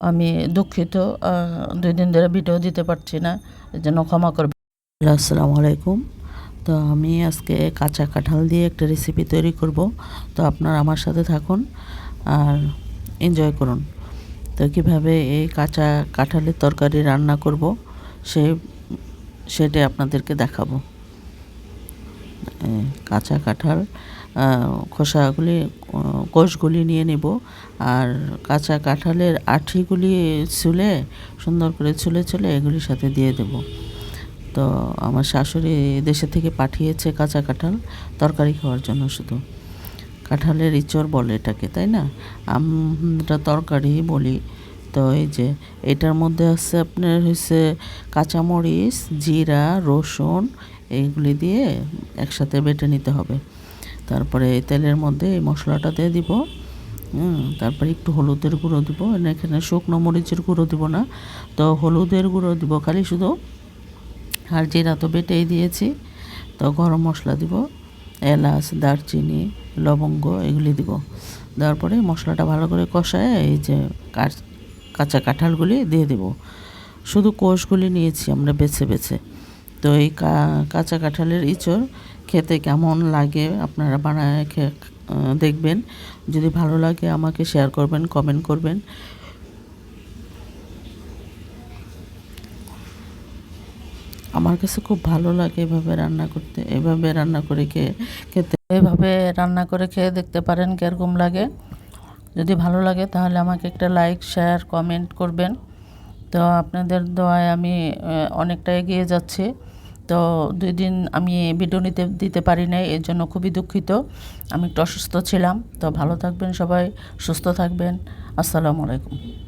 আমি দুঃখিত দুই দিন ধরে ভিডিও দিতে পারছি না, এর জন্য ক্ষমা করবে আসসালামু আলাইকুম। তো আমি আজকে কাঁচা কাঁঠাল দিয়ে একটা রেসিপি তৈরি করব। তো আপনারা আমার সাথে থাকুন আর এনজয় করুন। তো কীভাবে এই কাঁচা কাঁঠালের তরকারি রান্না করব, সে, সেটাই আপনাদেরকে দেখাবো। কাঁচা কাঁঠাল খোসাগুলি কোষগুলি নিয়ে নেব। আর কাঁচা কাঁঠালের আঠিগুলি ছুলে, সুন্দর করে ছুলে ছুলে এগুলির সাথে দিয়ে দেব। তো আমার শাশুড়ি দেশে থেকে পাঠিয়েছে কাঁচা কাঁঠাল, তরকারি খাওয়ার জন্য শুধু। কাঁঠালের ইচড় বলে এটাকে, তাই না? আমরা তরকারি বলি। তো এই যে, এটার মধ্যে আছে আপনার হচ্ছে কাঁচামরিচ, জিরা, রসুন, এইগুলি দিয়ে একসাথে বেটে নিতে হবে। তারপরে এই তেলের মধ্যে এই মশলাটা দিয়ে দিব। তারপরে একটু হলুদের গুঁড়ো দিব। এখানে শুকনো মরিচের গুঁড়ো দিব না। তো হলুদের গুঁড়ো দিব, খালি শুধু আর জিরা তো বেটেই দিয়েছি। তো গরম মশলা দিব, এলাচ, দারচিনি, লবঙ্গ, এগুলি দিব। দেওয়ার পরে মশলাটা ভালো করে কষায় এই যে কাঁচ- কাঁঠালগুলি দিয়ে দেব। শুধু কোষগুলি নিয়েছি আমরা বেছে বেছে। তো এই কাঁচা কাঁঠালের ইঁচড় খেতে কেমন লাগে আপনারা বানায় দেখবেন। যদি ভালো লাগে আমাকে শেয়ার করবেন কমেন্ট করবেন। আমার কাছে খুব ভালো লাগে এভাবে রান্না করতে, এভাবে রান্না করে খেয়ে খেতে। এভাবে রান্না করে খেয়ে দেখতে পারেন কীরকম লাগে। যদি ভালো লাগে তাহলে আমাকে একটা লাইক শেয়ার কমেন্ট করবেন। তো আপনাদের দোয়ায় আমি অনেকটা এগিয়ে যাচ্ছি। তো দুই দিন আমি ভিডিও নিতে, দিতে পারি নাই, এর জন্য খুবই দুঃখিত। আমি একটু অসুস্থ ছিলাম, তো ভালো থাকবেন সবাই, সুস্থ থাকবেন। আসসালামু আলাইকুম।